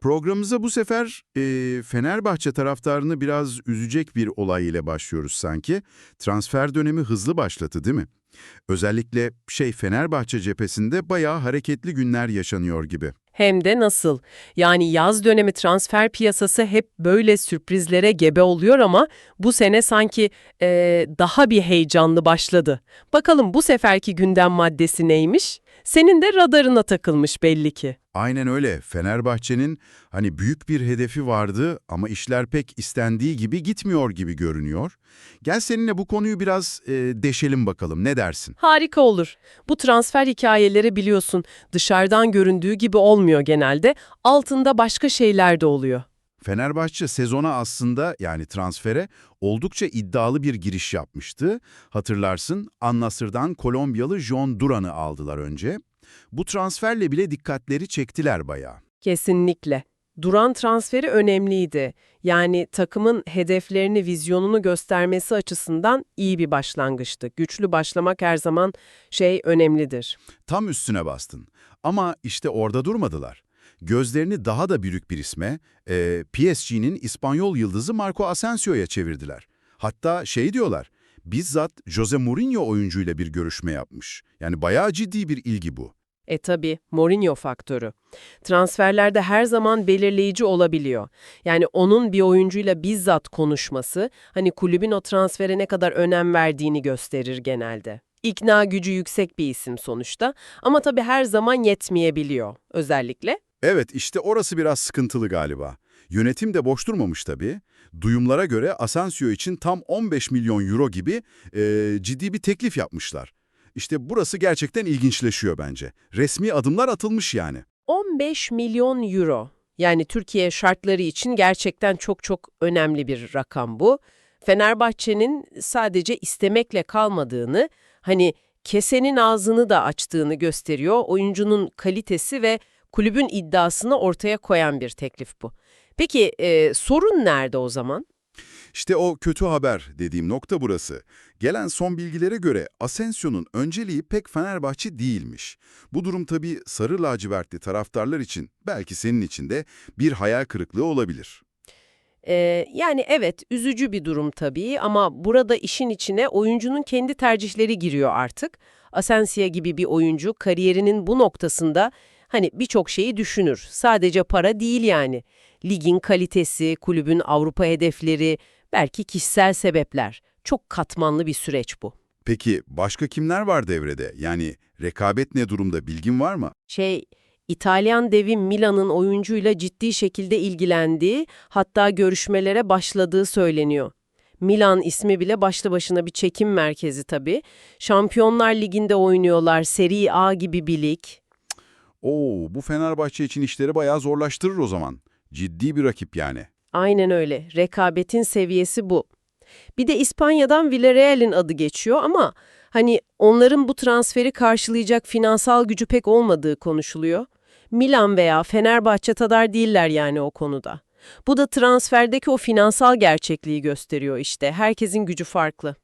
Programımıza bu sefer e, Fenerbahçe taraftarını biraz üzecek bir olay ile başlıyoruz sanki. Transfer dönemi hızlı başladı değil mi? Özellikle şey Fenerbahçe cephesinde bayağı hareketli günler yaşanıyor gibi. Hem de nasıl? Yani yaz dönemi transfer piyasası hep böyle sürprizlere gebe oluyor ama bu sene sanki eee, daha bir heyecanlı başladı. Bakalım bu seferki gündem maddesi neymiş? Senin de radarına takılmış belli ki. Aynen öyle. Fenerbahçe'nin hani büyük bir hedefi vardı ama işler pek istendiği gibi gitmiyor gibi görünüyor. Gel seninle bu konuyu biraz e, deşelim bakalım. Ne dersin? Harika olur. Bu transfer hikayeleri biliyorsun dışarıdan göründüğü gibi olmuyor genelde. Altında başka şeyler de oluyor. Fenerbahçe sezona aslında yani transfere oldukça iddialı bir giriş yapmıştı. Hatırlarsın Al-Nassr'dan Kolombiyalı John Duran'ı aldılar önce. Bu transferle bile dikkatleri çektiler bayağı. Kesinlikle. Duran transferi önemliydi. Yani takımın hedeflerini, vizyonunu göstermesi açısından iyi bir başlangıçtı. Güçlü başlamak her zaman şey önemlidir. Tam üstüne bastın. Ama işte orada durmadılar. Gözlerini daha da büyük bir isme, e, PSG'nin İspanyol yıldızı Marco Asensio'ya çevirdiler. Hatta şey diyorlar, bizzat Jose Mourinho oyuncuyla bir görüşme yapmış. Yani bayağı ciddi bir ilgi bu. E tabi Mourinho faktörü. Transferlerde her zaman belirleyici olabiliyor. Yani onun bir oyuncuyla bizzat konuşması, hani kulübün o transfere ne kadar önem verdiğini gösterir genelde. İkna gücü yüksek bir isim sonuçta ama tabi her zaman yetmeyebiliyor özellikle. Evet, işte orası biraz sıkıntılı galiba. Yönetim de boş durmamış tabii. Duyumlara göre Asensio için tam 15 milyon euro gibi e, ciddi bir teklif yapmışlar. İşte burası gerçekten ilginçleşiyor bence. Resmi adımlar atılmış yani. 15 milyon euro. Yani Türkiye şartları için gerçekten çok çok önemli bir rakam bu. Fenerbahçe'nin sadece istemekle kalmadığını, hani kesenin ağzını da açtığını gösteriyor. Oyuncunun kalitesi ve kulübün iddiasını ortaya koyan bir teklif bu. Peki e, sorun nerede o zaman? İşte o kötü haber dediğim nokta burası. Gelen son bilgilere göre Asensio'nun önceliği pek Fenerbahçe değilmiş. Bu durum tabii sarı lacivertli taraftarlar için, belki senin için de bir hayal kırıklığı olabilir. Ee, yani evet üzücü bir durum tabii ama burada işin içine oyuncunun kendi tercihleri giriyor artık. Asensio gibi bir oyuncu kariyerinin bu noktasında hani birçok şeyi düşünür. Sadece para değil yani. Ligin kalitesi, kulübün Avrupa hedefleri, belki kişisel sebepler. Çok katmanlı bir süreç bu. Peki başka kimler var devrede? Yani rekabet ne durumda bilgin var mı? Şey, İtalyan devi Milan'ın oyuncuyla ciddi şekilde ilgilendiği, hatta görüşmelere başladığı söyleniyor. Milan ismi bile başlı başına bir çekim merkezi tabii. Şampiyonlar Ligi'nde oynuyorlar, Serie A gibi bir lig. Oo, bu Fenerbahçe için işleri bayağı zorlaştırır o zaman. Ciddi bir rakip yani. Aynen öyle. Rekabetin seviyesi bu. Bir de İspanya'dan Villarreal'in adı geçiyor ama hani onların bu transferi karşılayacak finansal gücü pek olmadığı konuşuluyor. Milan veya Fenerbahçe kadar değiller yani o konuda. Bu da transferdeki o finansal gerçekliği gösteriyor işte. Herkesin gücü farklı.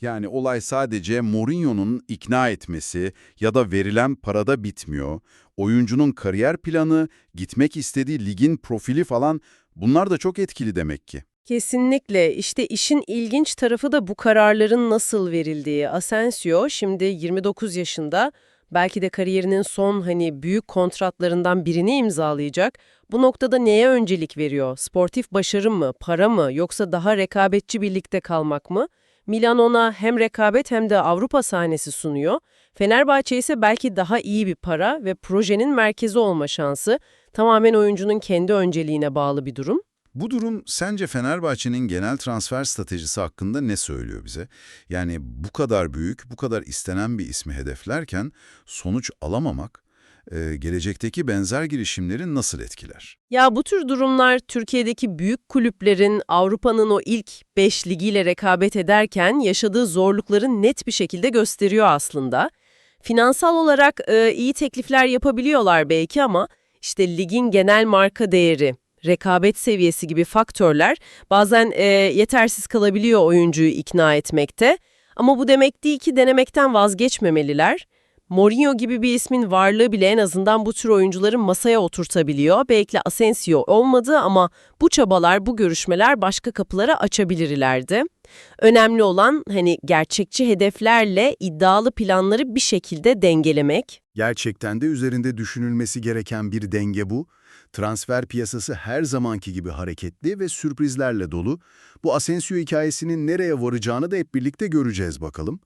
Yani olay sadece Mourinho'nun ikna etmesi ya da verilen parada bitmiyor. Oyuncunun kariyer planı, gitmek istediği ligin profili falan bunlar da çok etkili demek ki. Kesinlikle. İşte işin ilginç tarafı da bu kararların nasıl verildiği. Asensio şimdi 29 yaşında, belki de kariyerinin son hani büyük kontratlarından birini imzalayacak. Bu noktada neye öncelik veriyor? Sportif başarı mı, para mı yoksa daha rekabetçi birlikte kalmak mı? Milan ona hem rekabet hem de Avrupa sahnesi sunuyor. Fenerbahçe ise belki daha iyi bir para ve projenin merkezi olma şansı. Tamamen oyuncunun kendi önceliğine bağlı bir durum. Bu durum sence Fenerbahçe'nin genel transfer stratejisi hakkında ne söylüyor bize? Yani bu kadar büyük, bu kadar istenen bir ismi hedeflerken sonuç alamamak, e, gelecekteki benzer girişimleri nasıl etkiler? Ya bu tür durumlar Türkiye'deki büyük kulüplerin Avrupa'nın o ilk 5 ligiyle rekabet ederken yaşadığı zorlukları net bir şekilde gösteriyor aslında. Finansal olarak e, iyi teklifler yapabiliyorlar belki ama işte ligin genel marka değeri, rekabet seviyesi gibi faktörler bazen e, yetersiz kalabiliyor oyuncuyu ikna etmekte. Ama bu demek değil ki denemekten vazgeçmemeliler. Mourinho gibi bir ismin varlığı bile en azından bu tür oyuncuları masaya oturtabiliyor. Belki Asensio olmadı ama bu çabalar, bu görüşmeler başka kapılara açabilir ileride. Önemli olan hani gerçekçi hedeflerle iddialı planları bir şekilde dengelemek. Gerçekten de üzerinde düşünülmesi gereken bir denge bu. Transfer piyasası her zamanki gibi hareketli ve sürprizlerle dolu. Bu Asensio hikayesinin nereye varacağını da hep birlikte göreceğiz bakalım.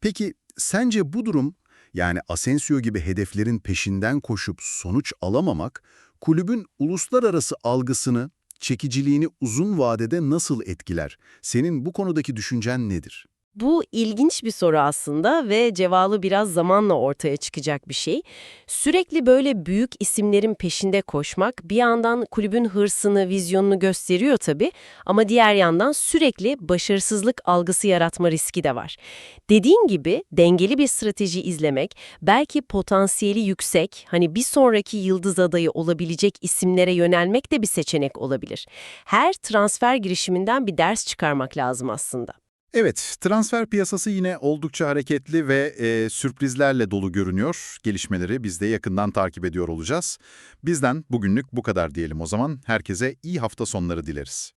Peki sence bu durum, yani Asensio gibi hedeflerin peşinden koşup sonuç alamamak, kulübün uluslararası algısını, çekiciliğini uzun vadede nasıl etkiler? Senin bu konudaki düşüncen nedir? Bu ilginç bir soru aslında ve cevabı biraz zamanla ortaya çıkacak bir şey. Sürekli böyle büyük isimlerin peşinde koşmak bir yandan kulübün hırsını, vizyonunu gösteriyor tabii ama diğer yandan sürekli başarısızlık algısı yaratma riski de var. Dediğin gibi dengeli bir strateji izlemek, belki potansiyeli yüksek, hani bir sonraki yıldız adayı olabilecek isimlere yönelmek de bir seçenek olabilir. Her transfer girişiminden bir ders çıkarmak lazım aslında. Evet, transfer piyasası yine oldukça hareketli ve e, sürprizlerle dolu görünüyor. Gelişmeleri biz de yakından takip ediyor olacağız. Bizden bugünlük bu kadar diyelim o zaman. Herkese iyi hafta sonları dileriz.